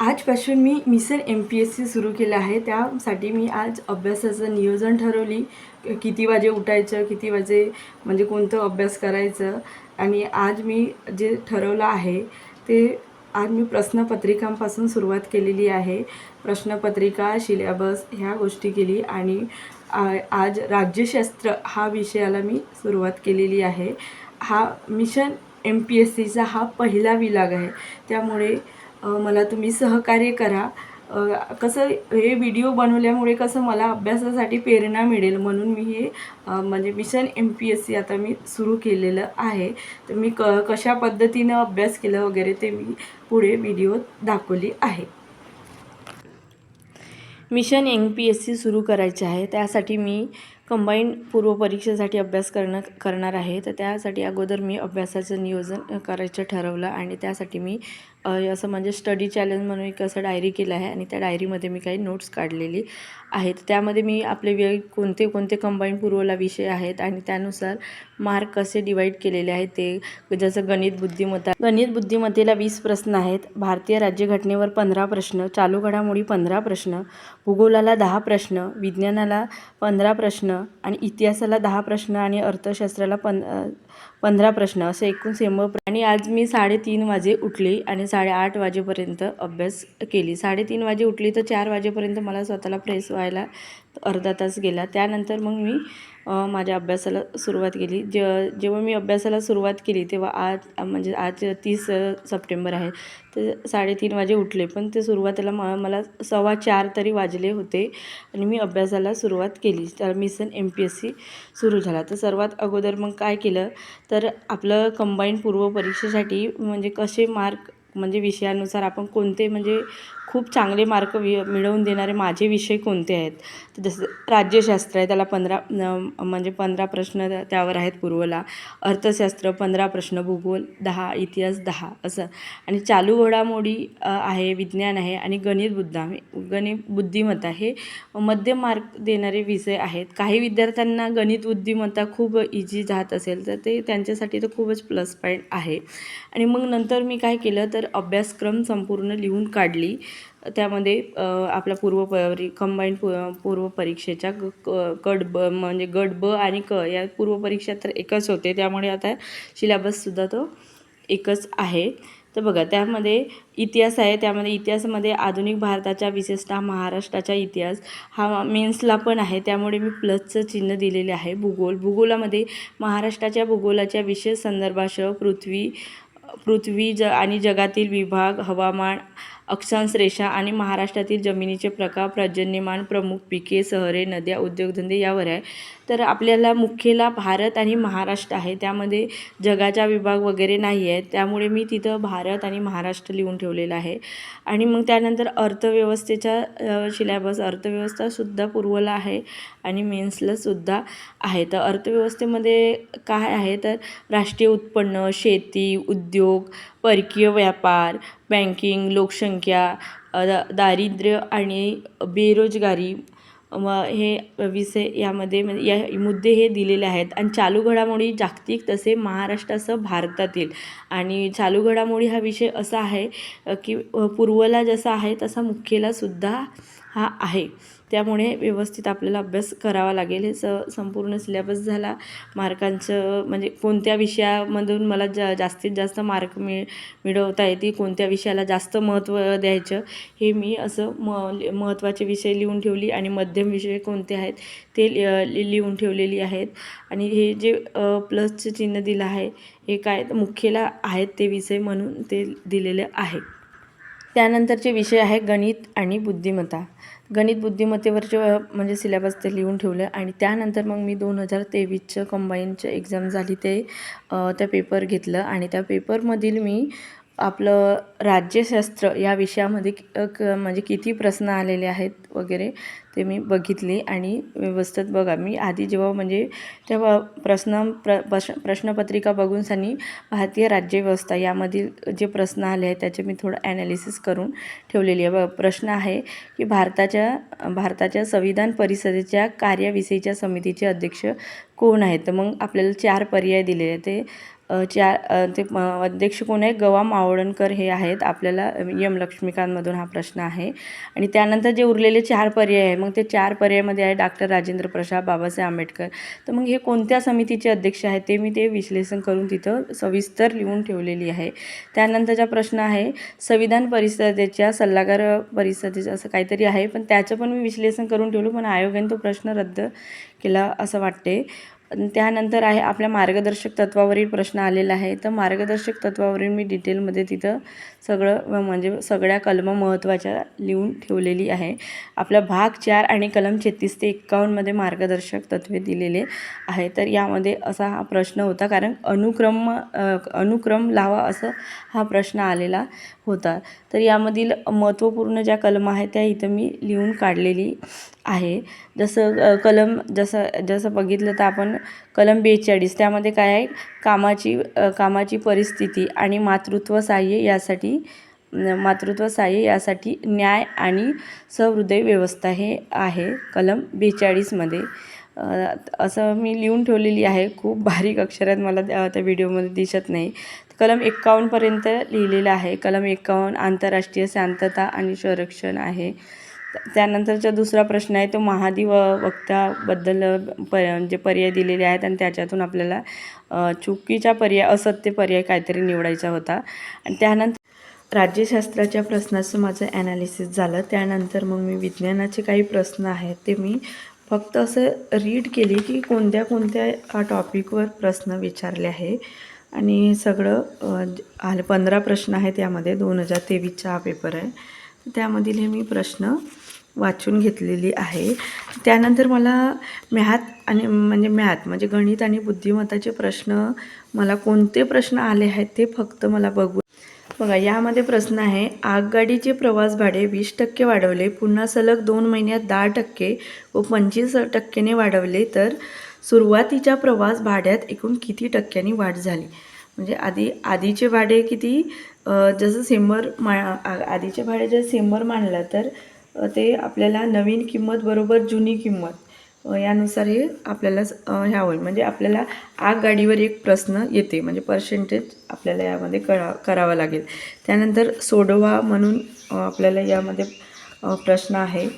आजपासून मी mission M P S C सुरू केलं आहे. त्यासाठी मी आज अभ्यासाचं नियोजन ठरवली. किती वाजे उठायचं किती वाजे म्हणजे कोणतं अभ्यास करायचं. आणि आज मी जे ठरवलं आहे ते आज मी प्रश्नपत्रिकांपासून सुरुवात केलेली आहे. प्रश्नपत्रिका सिलेबस ह्या गोष्टी केली आणि आज राज्यशास्त्र हा विषयाला मी सुरुवात केलेली आहे. हा मिशन एम पी एस सीचा हा पहिला विभाग आहे. त्यामुळे मला तुम्ही सहकार्य करा. कसं हे व्हिडिओ बनवल्यामुळे कसं मला अभ्यासासाठी प्रेरणा मिळेल म्हणून मी हे म्हणजे mission M P S C आता मी सुरू केलेलं आहे. तर मी क कशा पद्धतीनं अभ्यास केलं वगैरे ते मी पुढे व्हिडिओत दाखवली आहे. Mission M P S C सुरू करायचे आहे. त्यासाठी मी कंबाईन पूर्वपरीक्षेसाठी अभ्यास करणं करणार आहे. तर त्यासाठी अगोदर मी अभ्यासाचं नियोजन करायचं ठरवलं आणि त्यासाठी मी असं म्हणजे स्टडी चॅलेंज म्हणून एक असं डायरी केलं आहे आणि त्या डायरीमध्ये मी काही नोट्स काढलेली. आहेत. त्यामध्ये मी आपले वेळ कोणते कोणते कंबाईन पूर्वला विषय आहेत आणि त्यानुसार मार्क कसे डिवाईड केलेले आहेत ते जसं गणित बुद्धिमत्ता. गणित बुद्धिमत्तेला वीस प्रश्न आहेत. भारतीय राज्यघटनेवर पंधरा प्रश्न चालू घडामोडी पंधरा प्रश्न भूगोलाला दहा प्रश्न विज्ञानाला पंधरा प्रश्न आणि इतिहासाला दहा प्रश्न आणि अर्थशास्त्राला पं पंधरा प्रश्न असे एकूण सेम आणि आज मी साडेतीन वाजे उठली आणि साडेआठ वाजेपर्यंत अभ्यास केली. साडेतीन वाजे उठली तर चार वाजेपर्यंत मला स्वतःला फ्रेश व्हायला अर्धा तास गेला. त्यानंतर मग मी माझ्या अभ्यासाला सुरुवात केली. जे जेव्हा मी अभ्यासाला सुरुवात केली तेव्हा आज म्हणजे आज तीस सप्टेंबर आहे. तर साडेतीन वाजे उठले पण ते सुरुवातीला म मला सव्वा चार तरी वाजले होते आणि मी अभ्यासाला सुरुवात केली. तर mission M P S C सुरू झाला. तर सर्वात अगोदर मग काय केलं तर आपलं कंबाईन पूर्व परीक्षेसाठी म्हणजे कसे मार्क म्हणजे विषयानुसार आपण कोणते म्हणजे खूप चांगले मार्क वि मिळवून देणारे माझे विषय कोणते आहेत? तर जसं राज्यशास्त्र आहे त्याला पंधरा न- म्हणजे पंधरा प्रश्न त्यावर आहेत पूर्वला. अर्थशास्त्र पंधरा प्रश्न भूगोल दहा इतिहास दहा असं. आणि चालू घडामोडी आहे विज्ञान आहे आणि गणित बुद्धा गणित बुद्धिमत्ता हे मध्यम मार्क देणारे विषय आहेत. काही विद्यार्थ्यांना गणित बुद्धिमत्ता खूप इझी जात असेल तर ते त्यांच्यासाठी तर खूपच प्लस पॉईंट आहे. आणि मग नंतर मी काय केलं तर अभ्यासक्रम संपूर्ण लिहून काढली. त्यामध्ये आपला पूर्व परी कंबाईन पू पूर्व परीक्षेच्या ग क- कड ब म्हणजे गट ब आणि क या पूर्व परीक्षा तर एकच होते. त्यामुळे आता सिलेबससुद्धा तो एकच आहे. तर बघा त्यामध्ये इतिहास आहे. त्यामध्ये इतिहासामध्ये आधुनिक भारताच्या विशेषतः महाराष्ट्राचा इतिहास हा मेन्सला पण आहे. त्यामुळे मी प्लसचं चिन्ह दिलेले आहे. भूगोल भूगोलामध्ये महाराष्ट्राच्या भूगोलाच्या विशेष संदर्भासह पृथ्वी पृथ्वी ज आणि जगातील विभाग हवामान अक्षांश रेषा आणि महाराष्ट्रातील जमिनीचे प्रकार पर्जन्यमान प्रमुख पिके शहरे नद्या उद्योगधंदे यावर आहे. तर आपल्याला मुख्यला भारत आणि महाराष्ट्र आहे. त्यामध्ये जगाचा विभाग वगैरे नाही आहे त्यामुळे मी तिथं भारत आणि महाराष्ट्र लिहून ठेवलेलं आहे. आणि मग त्यानंतर अर्थव्यवस्थेचा सिलॅबस अर्थव्यवस्थासुद्धा पूर्वला आहे आणि मेन्सलासुद्धा आहे. तर अर्थव्यवस्थेमध्ये काय आहे? तर राष्ट्रीय उत्पन्न शेती उद्योग परकीय व्यापार बँकिंग लोकसंख्या द दारिद्र्य आणि बेरोजगारी मग हे विषय यामध्ये म्हणजे या मुद्दे हे दिलेले आहेत. आणि चालू घडामोडी जागतिक तसे महाराष्ट्रासह भारतातील. आणि चालू घडामोडी हा विषय असा आहे की पूर्वला जसा आहे तसा मुख्यलासुद्धा हा आहे. त्यामुळे व्यवस्थित आपल्याला अभ्यास करावा लागेल. हे स संपूर्ण सिलेबस झाला. मार्कांचं म्हणजे कोणत्या विषयामधून मला जा जास्तीत जास्त मार्क मिळ मिळवता येतील कोणत्या विषयाला जास्त महत्त्व द्यायचं हे मी असं म महत्त्वाचे विषय लिहून ठेवली आणि मध्यम विषय कोणते आहेत ते लि- लिहून ठेवलेली आहेत. आणि हे जे प्लसचं प्लसचे चिन्ह दिलं आहे हे काय तर मुख्यला आहेत ते विषय म्हणून ते दिलेले आहे. त्यानंतरचे विषय आहे गणित आणि बुद्धिमत्ता. गणित बुद्धिमत्तेवरचे म्हणजे सिलेबस ते लिहून ठेवलं आणि त्यानंतर मग मी दोन हजार तेवीसचं कंबाईनचं एक्झाम झाली ते त्या पेपर घेतलं आणि त्या पेपरमधील मी आपलं राज्यशास्त्र या विषयामध्ये क म्हणजे किती प्रश्न आलेले आहेत वगैरे ते मी बघितले आणि व्यवस्थित बघा. मी आधी जेव्हा म्हणजे तेव्हा प्रश्न प्र प्रश्न प्रश्नपत्रिका बघून सनी भारतीय राज्यव्यवस्था यामधील जे प्रश्न आले आहेत त्याचे मी थोडं ॲनालिसिस करून ठेवलेली आहे. बघा प्रश्न आहे की भारताच्या भारताच्या संविधान परिषदेच्या कार्याविषयीच्या समितीचे अध्यक्ष कोण आहेत? तर मग आपल्याला चार पर्याय दिलेले आहेत. ते चार ते अध्यक्ष कोण आहे गवा मावळणकर हे आहेत. आपल्याला यम लक्ष्मीकांतमधून हा प्रश्न आहे. आणि त्यानंतर जे उरलेले चार पर्याय आहे मग ते चार पर्यायामध्ये आहे डॉक्टर राजेंद्र प्रसाद बाबासाहेब आंबेडकर. तर मग हे कोणत्या समितीचे अध्यक्ष आहेत ते मी ते विश्लेषण करून तिथं सविस्तर लिहून ठेवलेली आहे. त्यानंतरचा प्रश्न आहे संविधान परिषदेच्या सल्लागार परिषदेचं असं काहीतरी आहे. पण त्याचं पण मी विश्लेषण करून ठेवलं पण आयोगाने तो प्रश्न रद्द केला असं वाटते त्यानंतर आहे आपल्या मार्गदर्शक तत्वावरील प्रश्न आलेला आहे. तर मार्गदर्शक तत्वावरील मी डिटेलमध्ये तिथं सगळं म्हणजे सगळ्या कलम महत्त्वाच्या लिहून ठेवलेली आहे. आपला भाग चार आणि कलम छत्तीस ते एक्कावन्नमध्ये मार्गदर्शक तत्वे दिलेले आहे तर यामध्ये असा हा प्रश्न होता कारण अनुक्रम अनुक्रम लावा असं हा प्रश्न आलेला होता तर यामधील महत्त्वपूर्ण ज्या कलम आहेत त्या इथं मी लिहून काढलेली आहे. जसं कलम जसं जसं बघितलं तर आपण कलम बेचाळीस त्यामध्ये काय आहे? कामाची कामाची परिस्थिती आणि मातृत्व सहाय्य यासाठी मातृत्व सहाय्य यासाठी न्याय आणि सहृदय व्यवस्था हे आहे कलम बेचाळीसमध्ये. असं मी लिहून ठेवलेली आहे. खूप बारीक अक्षरात मला त्या त्या व्हिडिओमध्ये दिसत नाही. कलम एक्कावन्नपर्यंत लिहिलेलं आहे. कलम एक्कावन्न आंतरराष्ट्रीय शांतता आणि संरक्षण आहे. त्यानंतरचा दुसरा प्रश्न आहे तो महादिव वक्त्याबद्दल वक्ताबद्दल प जे पर्याय दिलेले आहेत आणि त्याच्यातून आपल्याला चुकीचा पर्याय असत्य पर्याय काहीतरी निवडायचा होता. आणि त्यानंतर राज्यशास्त्राच्या प्रश्नाचं माझं ॲनालिसिस झालं. त्यानंतर मग मी विज्ञानाचे काही प्रश्न आहेत ते मी फक्त असं रीड केले की कोणत्या कोणत्या टॉपिकवर प्रश्न विचारले आहे. आणि सगळं अ, आले पंधरा प्रश्न आहेत यामध्ये. दोन हजार तेवीसचा हा पेपर आहे. त्यामधील हे मी प्रश्न वाचून घेतलेली आहे. त्यानंतर मला मॅथ आणि म्हणजे मॅथ म्हणजे गणित आणि बुद्धिमत्ताचे प्रश्न मला कोणते प्रश्न आले आहेत ते फक्त मला बघू. बघा यामध्ये प्रश्न आहे आगगाडीचे प्रवास भाडे वीस टक्के वाढवले पुन्हा सलग दोन महिन्यात दहा टक्के व पंचवीस टक्क्याने वाढवले तर सुरुवातीच्या प्रवास भाड्यात एकूण किती टक्क्यांनी वाढ झाली? म्हणजे आधी आधीचे भाडे किती? जसं सेंबर मा आ- आधीचे भाडे जर सेंबर मांडलं तर ते आपल्याला नवीन किंमत बरोबर जुनी किंमत यानुसार हे आपल्याला ह्या होईल. म्हणजे आपल्याला आगगाडीवर एक प्रश्न येते. म्हणजे पर्सेंटेज आपल्याला यामध्ये करा करावा लागेल. त्यानंतर सोडवा म्हणून आपल्याला यामध्ये प्रश्न आहे.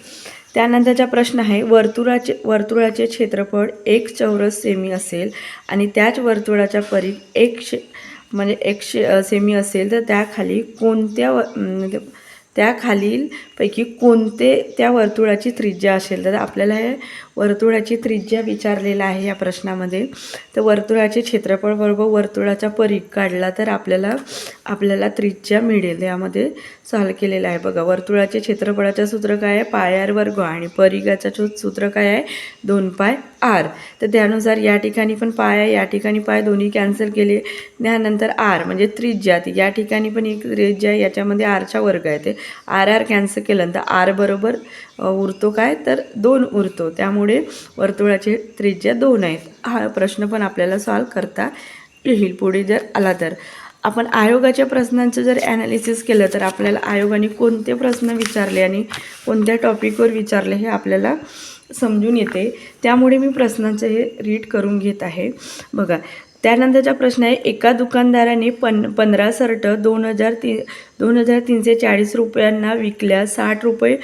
त्यानंतरचा प्रश्न आहे वर्तुळाचे वर्तुळाचे क्षेत्रफळ एक चौरस सेमी असेल आणि त्याच वर्तुळाच्या परी एक शे म्हणजे एक शे सेमी असेल तर त्याखाली कोणत्या व म्हणजे कोणते त्या वर्तुळाची त्रिज्या असेल तर आपल्याला हे वर्तुळाची त्रिज्या विचारलेला आहे या प्रश्नामध्ये. तर वर्तुळाचे क्षेत्रफळ बरोबर वर्तुळाचा परीघ काढला तर आपल्याला आपल्याला त्रिज्या मिळेल. यामध्ये सॉल्व केलेलं आहे. बघा वर्तुळाचे क्षेत्रफळाचं सूत्र काय आहे? पाय आर वर्ग आणि परिघाचं सूत्र काय आहे? दोन पाय आर. तर त्यानुसार या ठिकाणी पण पाय आहे या ठिकाणी पाय. दोन्ही कॅन्सल केले. त्यानंतर आर म्हणजे त्रिज्या. ती या ठिकाणी पण एक त्रिज्या आहे, याच्यामध्ये आरचा वर्ग आहे. ते आर आर कॅन्सल केलं. तर आर बरोबर उरतो काय? तर दोन उरतो. त्यामुळे वर्तुळाचे त्रिज्या दोन आहेत. हा प्रश्न पण आपल्याला सॉल्व करता येईल. पुढे जर आला तर. आपण आयोगाच्या प्रश्नांचं जर ॲनालिसिस केलं तर आपल्याला आयोगाने कोणते प्रश्न विचारले आणि कोणत्या टॉपिकवर विचारले हे आपल्याला समजून येते. त्यामुळे मी प्रश्नांचं हे रीड करून घेत आहे. बघा त्यानंतरचा प्रश्न आहे एका दुकानदाराने पन पंधरा सर्ट दोन हजार ती दोन हजार तीनशे चाळीस रुपयांना विकल्यास साठ रुपये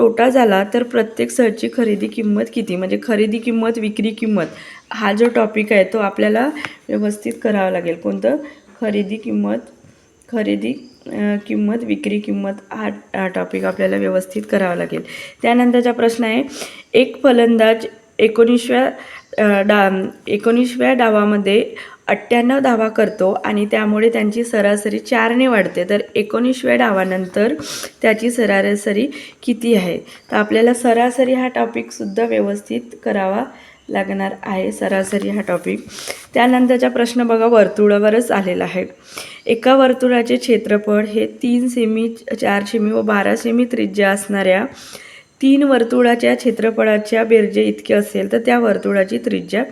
तोटा झाला तर प्रत्येक सरची खरेदी किंमत किती? म्हणजे खरेदी किंमत विक्री किंमत हा जो टॉपिक आहे तो आपल्याला व्यवस्थित करावा लागेल. कोणतं? खरेदी किंमत खरेदी किंमत विक्री किंमत हा हा टॉपिक आपल्याला व्यवस्थित करावा लागेल. त्यानंतरचा प्रश्न आहे एक फलंदाज एकोणीसव्या डा एकोणीसव्या डावामध्ये अठ्ठ्याण्णव धावा करतो आणि त्यामुळे त्यांची सरासरी चारने वाढते. तर एकोणीसव्या डावानंतर त्याची सरासरी किती आहे? तर आपल्याला सरासरी हा टॉपिकसुद्धा व्यवस्थित करावा लागणार आहे सरासरी हा टॉपिक त्यानंतरचा प्रश्न बघा वर्तुळावरच आलेला आहे. एका वर्तुळाचे क्षेत्रफळ हे तीन सेमी चार सेमी व बारा सेमी त्रिज्या असणाऱ्या तीन वर्तुळाच्या क्षेत्रफळाच्या बेरजे इतके असेल तर त्या वर्तुळाची त्रिज्या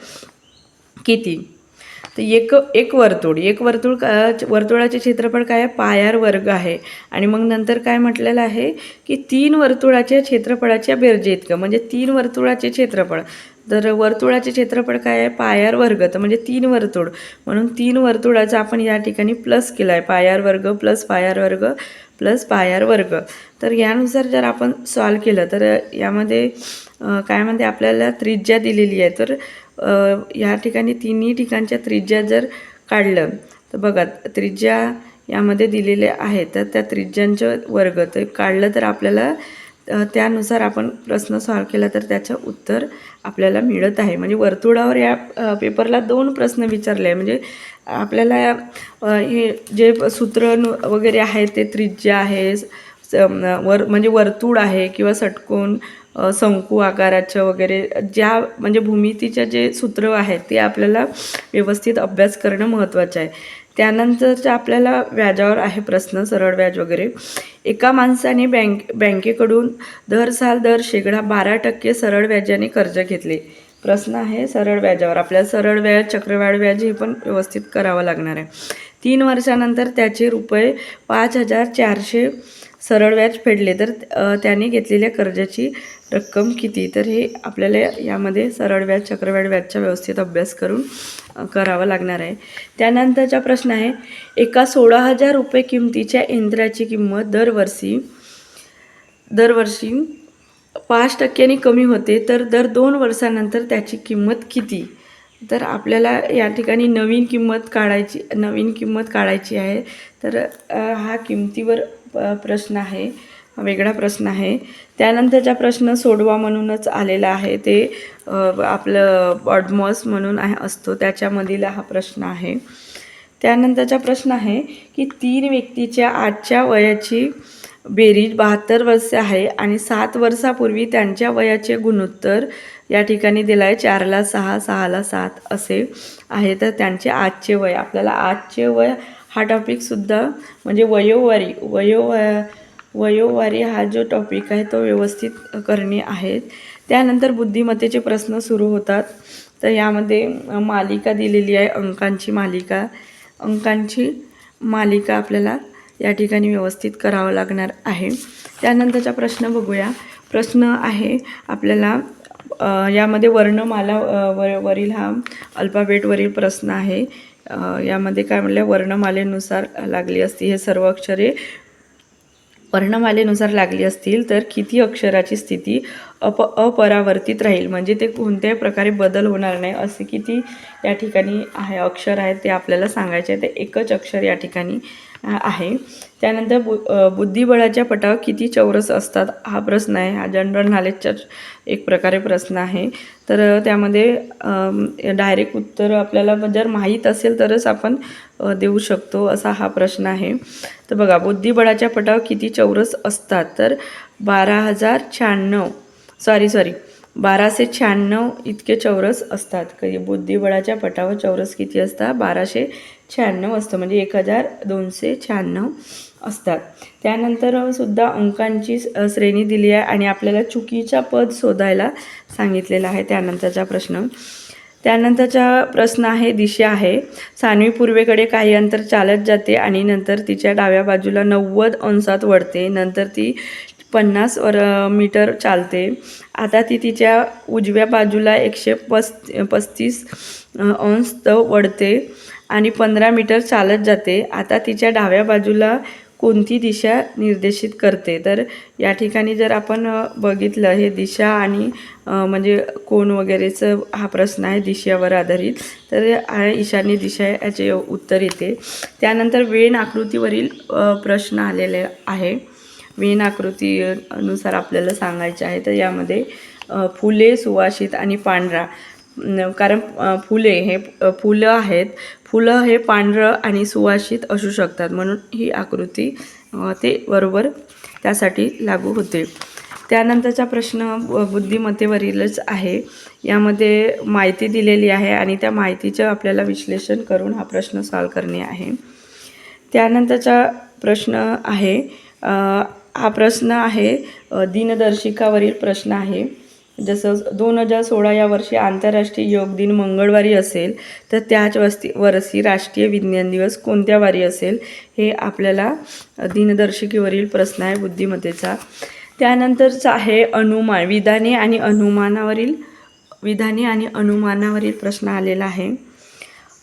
किती? तर एक एक वर्तुळ एक वर्तुळ का वर्तुळाचे क्षेत्रफळ काय आहे? पायार वर्ग आहे. आणि मग नंतर काय म्हटलेलं आहे की तीन वर्तुळाच्या क्षेत्रफळाच्या बेरजे इतकं म्हणजे तीन वर्तुळाचे क्षेत्रफळ. तर वर्तुळाचे क्षेत्रफळ काय आहे? पायार वर्ग. तर म्हणजे तीन वर्तुळ. म्हणून तीन वर्तुळाचं आपण या ठिकाणी प्लस केलं आहे पायार वर्ग प्लस पायार वर्ग प्लस पायार वर्ग. तर यानुसार जर आपण सॉल्व केलं तर यामध्ये काय म्हणते? आपल्याला त्रिज्या दिलेली आहे. तर ह्या या ठिकाणी तिन्ही ठिकाणच्या त्रिज्या जर काढलं तर बघा त्रिज्या यामध्ये दिलेले आहेत तर त्या त्रिज्यांचे वर्ग. तर काढलं तर आपल्याला त्यानुसार आपण प्रश्न सॉल्व केला तर त्याचं उत्तर आपल्याला मिळत आहे. म्हणजे वर्तुळावर या पेपरला दोन प्रश्न विचारले आहे म्हणजे आपल्याला हे जे सूत्र वगैरे आहे ते त्रिज्या आहे वर म्हणजे वर्तुळ आहे किंवा षटकोन शंकू आकाराचं वगैरे ज्या म्हणजे भूमितीच्या जे सूत्र आहेत ते आपल्याला व्यवस्थित अभ्यास करणं महत्त्वाचं आहे. त्यानंतरच्या आपल्याला व्याजावर आहे प्रश्न सरळ व्याज वगैरे एका माणसाने बँक बँकेकडून दर साल दर शेकडा बारा टक्के सरळ व्याजाने कर्ज घेतले. प्रश्न आहे सरळ व्याजावर. आपल्याला सरळ व्याज चक्रवाढ व्याज हे पण व्यवस्थित करावं लागणार आहे. तीन वर्षानंतर त्याचे रुपये पाच हजार चारशे सरळ व्याज फेडले तर त्याने घेतलेल्या कर्जाची रक्कम किती? तर हे आपल्याला यामध्ये सरळ व्याज चक्रवाढ व्याजचा व्यवस्थित अभ्यास करून करावा लागणार आहे. त्यानंतरचा प्रश्न आहे एका सोळा हजार रुपये किमतीच्या यंत्राची किंमत दरवर्षी दरवर्षी पाच टक्क्यांनी कमी होते तर दर दोन वर्षानंतर त्याची किंमत किती? तर आपल्याला या ठिकाणी नवीन किंमत काढायची नवीन किंमत काढायची आहे. तर हा किमतीवर प- प्रश्न आहे. वेगळा प्रश्न आहे. त्यानंतरचा प्रश्न सोडवा म्हणूनच आलेला आहे ते आपलं बॉडमॉस म्हणून आहे असतो. त्याच्यामधील हा प्रश्न आहे. त्यानंतरचा प्रश्न आहे की तीन व्यक्तीच्या आजच्या वयाची बेरीज बहात्तर वर्ष आहे आणि सात वर्षापूर्वी त्यांच्या वयाचे गुणोत्तर या ठिकाणी दिलाय आहे चारला सहा सहाला सात असे आहे. तर त्यांचे आजचे वय आपल्याला आजचे वय हा टॉपिकसुद्धा म्हणजे वयोवारी वयोवय वयोवारी हा जो टॉपिक आहे तो व्यवस्थित करणे आहेत. त्यानंतर बुद्धिमत्तेचे प्रश्न सुरू होतात. तर यामध्ये मालिका दिलेली आहे अंकांची मालिका. अंकांची मालिका आपल्याला या ठिकाणी व्यवस्थित करावं लागणार आहे. त्यानंतरचा प्रश्न बघूया. प्रश्न आहे आपल्याला यामध्ये वर्णमाला वर वरील हा अल्फाबेटवरील प्रश्न आहे. यामध्ये काय म्हणलं वर्णमालेनुसार लागली असती हे सर्व अक्षरे. वर्णमालेनुसार लागली असतील तर किती अक्षराची स्थिती अप अपरावर्तित राहील? म्हणजे ते कोणत्याही प्रकारे बदल होणार नाही. असे किती या ठिकाणी आहे अक्षर आहेत ते आपल्याला सांगायचे आहे. ते एकच अक्षर या ठिकाणी आहे. त्यानंतर बु बुद्धिबळाच्या पटावर किती चौरस असतात हा प्रश्न आहे. हा जनरल नॉलेजचा एक प्रकारे प्रश्न आहे. तर त्यामध्ये डायरेक्ट उत्तर आपल्याला जर माहीत असेल तरच आपण देऊ शकतो असा हा प्रश्न आहे. तर बघा बुद्धिबळाच्या पटावर किती चौरस असतात? तर बारा हजार शहाण्णव सॉरी सॉरी बाराशे शहाण्णव इतके चौरस असतात. कधी बुद्धिबळाच्या पटावर चौरस किती असतात? बाराशे शहाण्णव असतं. म्हणजे एक हजार दोनशे शहाण्णव असतात. त्यानंतर सुद्धा अंकांची श्रेणी दिली आहे आणि आपल्याला चुकीचा पद शोधायला सांगितलेला आहे त्यानंतरचा प्रश्न. त्यानंतरचा प्रश्न आहे दिशा आहे. सानवी पूर्वेकडे काही अंतर चालत जाते आणि नंतर तिच्या डाव्या बाजूला नव्वद अंशात वळते. नंतर ती पन्नास वर मीटर चालते. आता ती तिच्या उजव्या बाजूला एकशे पस पस्तीस अंश वळते आणि पंधरा मीटर चालत जाते. आता तिच्या डाव्या बाजूला कोणती दिशा निर्देशित करते? तर या ठिकाणी जर आपण बघितलं हे दिशा आणि म्हणजे कोण वगैरेचं हा प्रश्न आहे दिशेवर आधारित. तर ईशान्य दिशा याचे उत्तर येते. त्यानंतर वेण आकृतीवरील प्रश्न आलेले आहे. मेन आकृती अनुसार आपल्याला सांगायचे आहे तर यामध्ये फुले सुवासित आणि पांढरा. कारण फुले हे फुलं आहेत. फुलं हे पांढरं आणि सुवासित असू शकतात. म्हणून ही आकृती ते बरोबर त्यासाठी लागू होते. त्यानंतरचा प्रश्न ब- बुद्धिमत्तेवरीलच आहे. यामध्ये माहिती दिलेली आहे आणि त्या माहितीचं आपल्याला विश्लेषण करून हा प्रश्न सॉल्व करणे आहे. त्यानंतरचा प्रश्न आहे हा प्रश्न आहे दिनदर्शिकावरील प्रश्न आहे. जसं दोन हजार सोळा या वर्षी आंतरराष्ट्रीय योग दिन मंगळवारी असेल तर त्याच वस्ती वर्षी राष्ट्रीय विज्ञान दिवस कोणत्या वारी असेल हे आपल्याला दिनदर्शिकेवरील प्रश्न आहे बुद्धिमत्तेचा. त्यानंतरचा आहे अनुमान विधाने आणि अनुमानावरील विधाने आणि अनुमानावरील प्रश्न आलेला आहे.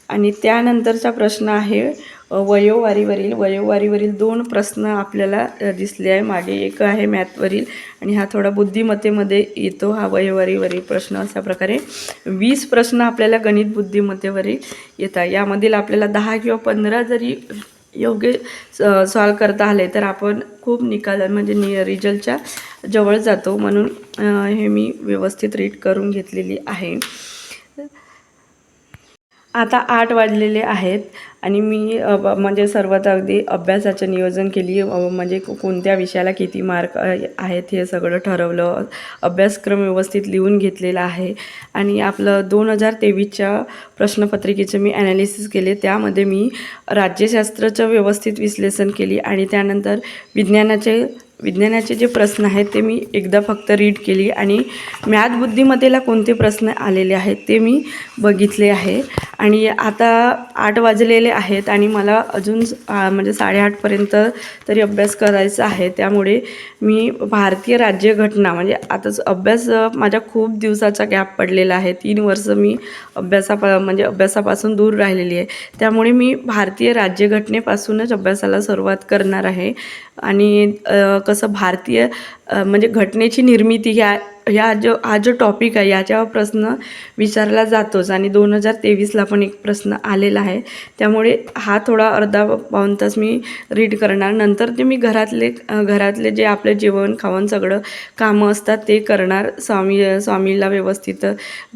आणि त्यानंतरचा प्रश्न आहे वयोवारीवरील वयोवारीवरील दोन प्रश्न आपल्याला दिसले आहे. मागे एक आहे मॅथवरील आणि हा थोडा बुद्धिमत्तेमध्ये येतो. हा वयोवारीवरील प्रश्न अशा प्रकारे. वीस प्रश्न आपल्याला गणित बुद्धिमत्तेवरील येतात यामधील आपल्याला दहा किंवा पंधरा जरी योग्य सॉल्व करता आले तर आपण खूप निकाल म्हणजे नि रिझल्टच्या जवळ जातो. म्हणून हे मी व्यवस्थित रीड करून घेतलेली आहे. आता आठ वाजलेले आहेत आणि मी म्हणजे सर्वात अगदी अभ्यासाचं नियोजन केली. म्हणजे कोणत्या विषयाला किती मार्क आहेत हे सगळं ठरवलं. अभ्यासक्रम व्यवस्थित लिहून घेतलेला आहे. आणि आपलं दोन हजार तेवीसच्या प्रश्नपत्रिकेचं मी ॲनालिसिस केले. त्यामध्ये मी राज्यशास्त्राचं व्यवस्थित विश्लेषण केली आणि त्यानंतर विज्ञानाचे विज्ञानाचे जे प्रश्न आहेत ते मी एकदा फक्त रीड केली आणि मॅथ बुद्धिमत्तेला कोणते प्रश्न आलेले आहेत ते मी बघितले आहे. आणि आता आठ वाजलेले आहेत आणि मला अजून म्हणजे साडेआठपर्यंत तरी अभ्यास करायचा आहे. त्यामुळे मी भारतीय राज्यघटना म्हणजे आताच अभ्यास माझ्या खूप दिवसाचा गॅप पडलेला आहे. तीन वर्ष मी अभ्यासापा म्हणजे अभ्यासापासून दूर राहिलेली आहे. त्यामुळे मी भारतीय राज्यघटनेपासूनच अभ्यासाला सुरुवात करणार आहे. आणि कसं भारतीय म्हणजे घटनेची निर्मिती ह्या ह्या जो हा जो टॉपिक आहे याच्यावर प्रश्न विचारला जातोच. आणि दोन हजार तेवीसला पण एक प्रश्न आलेला आहे. त्यामुळे हा थोडा अर्धा पाऊण तास मी रीड करणार. नंतर ते मी घरातले घरातले जे आपले जेवण खावण सगळं कामं असतात ते करणार. स्वामी स्वामीला व्यवस्थित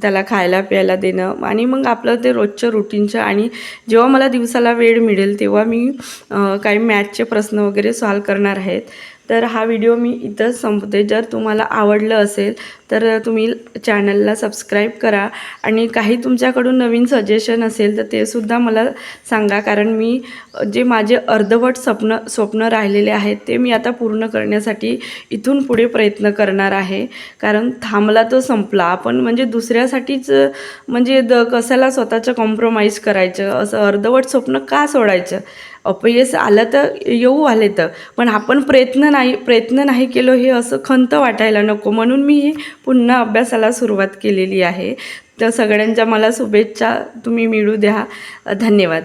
त्याला खायला प्यायला देणं. आणि मग आपलं ते रोजचं रुटीनचं आणि जेव्हा मला दिवसाला वेळ मिळेल तेव्हा मी काही मॅथचे प्रश्न वगैरे सॉल्व करणार आहेत. तर हा व्हिडिओ मी इथंच संपते जर तुम्हाला आवडलं असेल तर तुम्ही चॅनलला सबस्क्राईब करा. आणि काही तुमच्याकडून नवीन सजेशन असेल तर ते सुद्धा मला सांगा. कारण मी जे माझे अर्धवट स्वप्न स्वप्न राहिलेले आहेत ते मी आता पूर्ण करण्यासाठी इथून पुढे प्रयत्न करणार आहे. कारण थांबला तो संपला. आपण म्हणजे दुसऱ्यासाठीच म्हणजे द कशाला स्वतःचं कॉम्प्रोमाइज करायचं? असं अर्धवट स्वप्न का सोडायचं? अपयश आलं तर येऊ आले तर. पण आपण प्रयत्न नाही प्रयत्न नाही केलो हे असं खंत वाटायला नको. म्हणून मी हे पुन्हा अभ्यासाला सुरुवात केलेली आहे. तर सगळ्यांच्या मला शुभेच्छा. तुम्ही मिळू द्या. धन्यवाद.